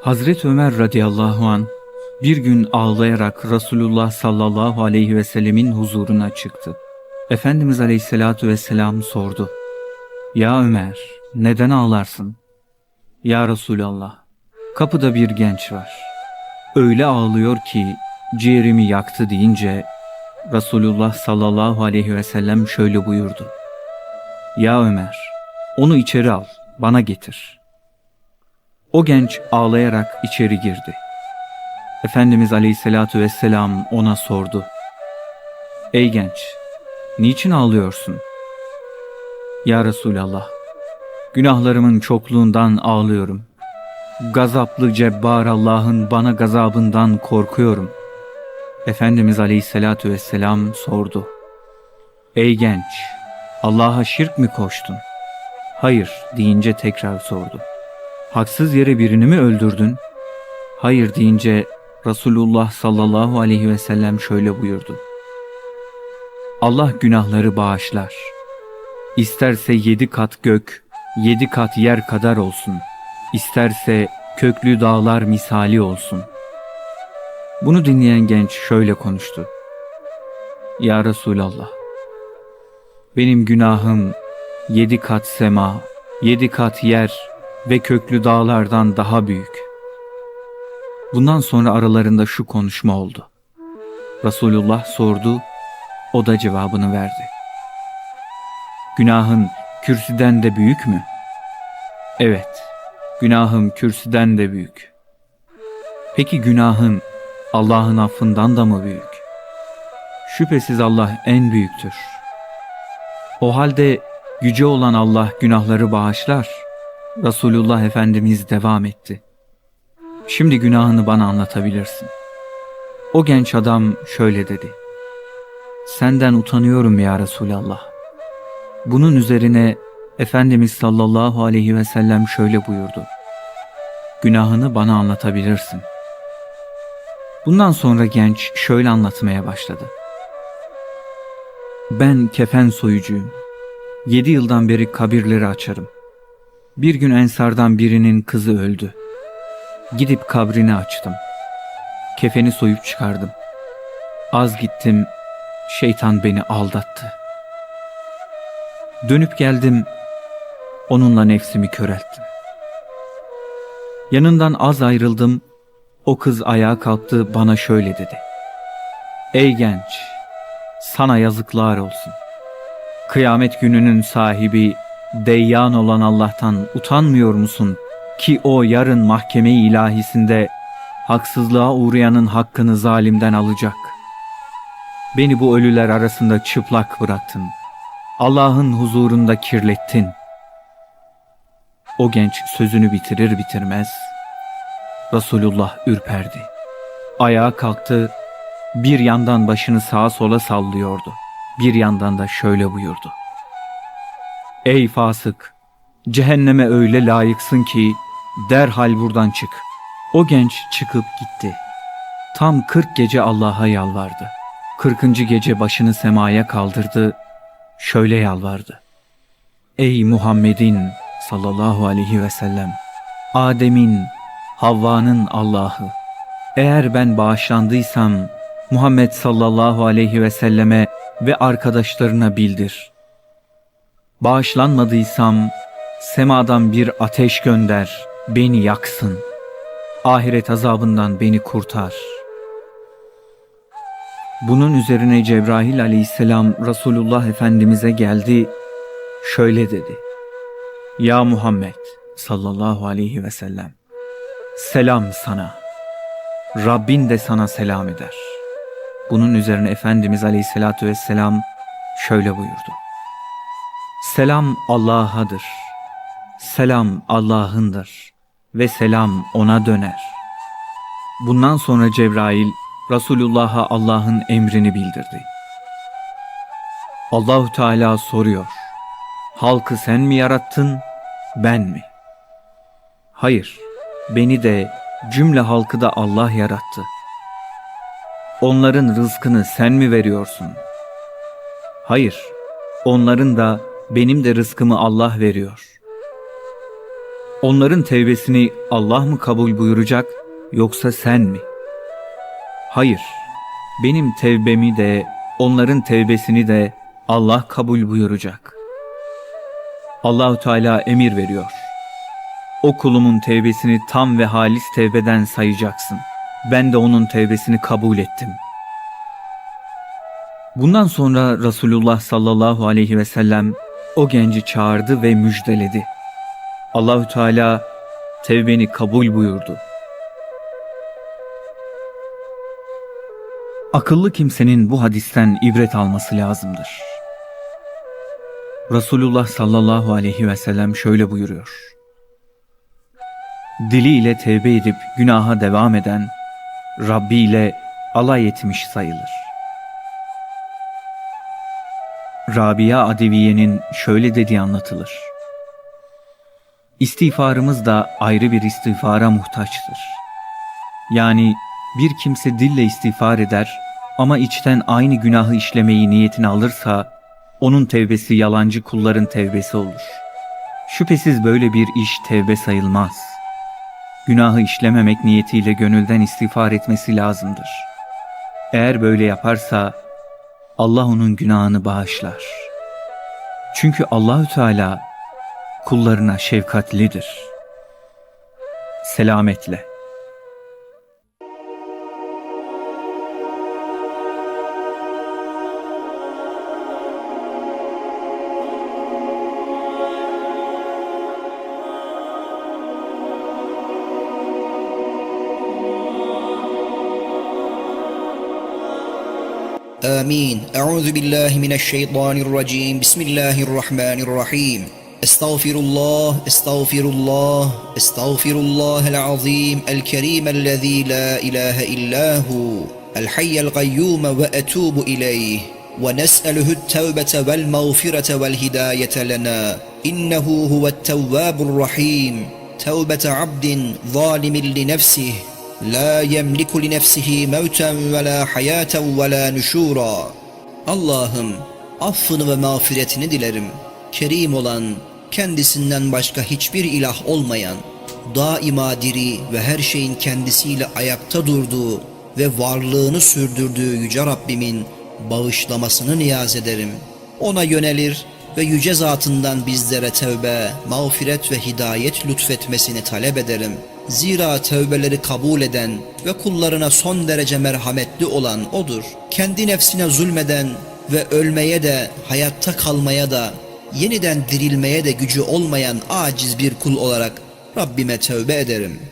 Hazreti Ömer radıyallahu an bir gün ağlayarak Resulullah sallallahu aleyhi ve sellemin huzuruna çıktı. Efendimiz aleyhissalatu vesselam sordu. Ya Ömer, neden ağlarsın? Ya Resulallah, kapıda bir genç var. Öyle ağlıyor ki ciğerimi yaktı deyince Resulullah sallallahu aleyhi ve sellem şöyle buyurdu. Ya Ömer, onu içeri al, bana getir. O genç ağlayarak içeri girdi. Efendimiz aleyhissalatu vesselam ona sordu. Ey genç, niçin ağlıyorsun? Ya Resulallah, günahlarımın çokluğundan ağlıyorum. Gazaplı cebbar Allah'ın bana gazabından korkuyorum. Efendimiz aleyhissalatu vesselam sordu. Ey genç, Allah'a şirk mi koştun? Hayır deyince tekrar sordu. Haksız yere birini mi öldürdün? Hayır deyince Resulullah sallallahu aleyhi ve sellem şöyle buyurdu. Allah günahları bağışlar. İsterse yedi kat gök, yedi kat yer kadar olsun. İsterse köklü dağlar misali olsun. Bunu dinleyen genç şöyle konuştu. Ya Resulallah, benim günahım yedi kat sema, yedi kat yer ve köklü dağlardan daha büyük. Bundan sonra aralarında şu konuşma oldu. Resulullah sordu, o da cevabını verdi. Günahın kürsüden de büyük mü? Evet, günahım kürsüden de büyük. Peki günahın Allah'ın affından da mı büyük? Şüphesiz Allah en büyüktür. O halde yüce olan Allah günahları bağışlar. Resulullah Efendimiz devam etti. Şimdi günahını bana anlatabilirsin. O genç adam şöyle dedi. Senden utanıyorum ya Resulallah. Bunun üzerine Efendimiz sallallahu aleyhi ve sellem şöyle buyurdu. Günahını bana anlatabilirsin. Bundan sonra genç şöyle anlatmaya başladı. Ben kefen soyucuyum. Yedi yıldan beri kabirleri açarım. Bir gün ensardan birinin kızı öldü. Gidip kabrini açtım. Kefeni soyup çıkardım. Az gittim, şeytan beni aldattı. Dönüp geldim, onunla nefsimi körelttim. Yanından az ayrıldım, o kız ayağa kalktı bana şöyle dedi. Ey genç, sana yazıklar olsun. Kıyamet gününün sahibi, deyyan olan Allah'tan utanmıyor musun ki o yarın mahkeme-i ilahisinde haksızlığa uğrayanın hakkını zalimden alacak. Beni bu ölüler arasında çıplak bıraktın. Allah'ın huzurunda kirlettin. O genç sözünü bitirir bitirmez Resulullah ürperdi. Ayağa kalktı, bir yandan başını sağa sola sallıyordu. Bir yandan da şöyle buyurdu. Ey fasık! Cehenneme öyle layıksın ki derhal buradan çık. O genç çıkıp gitti. Tam kırk gece Allah'a yalvardı. Kırkıncı gece başını semaya kaldırdı. Şöyle yalvardı. Ey Muhammed'in sallallahu aleyhi ve sellem. Adem'in, Havva'nın Allah'ı. Eğer ben bağışlandıysam Muhammed sallallahu aleyhi ve selleme ve arkadaşlarına bildir. Bağışlanmadıysam semadan bir ateş gönder, beni yaksın. Ahiret azabından beni kurtar. Bunun üzerine Cebrail aleyhisselam Resulullah Efendimiz'e geldi, şöyle dedi. Ya Muhammed sallallahu aleyhi ve sellem, selam sana. Rabbin de sana selam eder. Bunun üzerine Efendimiz aleyhissalatü vesselam şöyle buyurdu. Selam Allah'adır. Selam Allah'ındır ve selam ona döner. Bundan sonra Cebrail Resulullah'a Allah'ın emrini bildirdi. Allahu Teala soruyor. Halkı sen mi yarattın, ben mi? Hayır, beni de cümle halkı da Allah yarattı. Onların rızkını sen mi veriyorsun? Hayır, onların da benim de rızkımı Allah veriyor. Onların tevbesini Allah mı kabul buyuracak yoksa sen mi? Hayır. Benim tevbemi de onların tevbesini de Allah kabul buyuracak. Allahü Teala emir veriyor. O kulumun tevbesini tam ve halis tevbeden sayacaksın. Ben de onun tevbesini kabul ettim. Bundan sonra Resulullah sallallahu aleyhi ve sellem o genci çağırdı ve müjdeledi. Allahü Teala tevbeni kabul buyurdu. Akıllı kimsenin bu hadisten ibret alması lazımdır. Resulullah sallallahu aleyhi ve sellem şöyle buyuruyor. Diliyle tevbe edip günaha devam eden, Rabbi ile alay etmiş sayılır. Rabia Adeviye'nin şöyle dediği anlatılır. İstiğfarımız da ayrı bir istiğfara muhtaçtır. Yani bir kimse dille istiğfar eder ama içten aynı günahı işlemeyi niyetine alırsa onun tevbesi yalancı kulların tevbesi olur. Şüphesiz böyle bir iş tevbe sayılmaz. Günahı işlememek niyetiyle gönülden istiğfar etmesi lazımdır. Eğer böyle yaparsa Allah onun günahını bağışlar. Çünkü Allahü Teala kullarına şefkatlidir. Selametle. آمين. أعوذ بالله من الشيطان الرجيم. بسم الله الرحمن الرحيم. استغفر الله استغفر الله استغفر الله العظيم الكريم الذي لا إله إلا هو الحي القيوم وأتوب إليه. ونسأله التوبة والمغفرة والهداية لنا. إنه هو التواب الرحيم. توبة عبد ظالم لنفسه. La yemliku li nefsihi mevten ve la hayaten ve la nüşura. Allah'ım affını ve mağfiretini dilerim. Kerim olan, kendisinden başka hiçbir ilah olmayan, daima diri ve her şeyin kendisiyle ayakta durduğu ve varlığını sürdürdüğü Yüce Rabbimin bağışlamasını niyaz ederim. Ona yönelir ve yüce zatından bizlere tevbe, mağfiret ve hidayet lütfetmesini talep ederim.'' Zira tevbeleri kabul eden ve kullarına son derece merhametli olan O'dur. Kendi nefsine zulmeden ve ölmeye de, hayatta kalmaya da, yeniden dirilmeye de gücü olmayan aciz bir kul olarak Rabbime tövbe ederim.''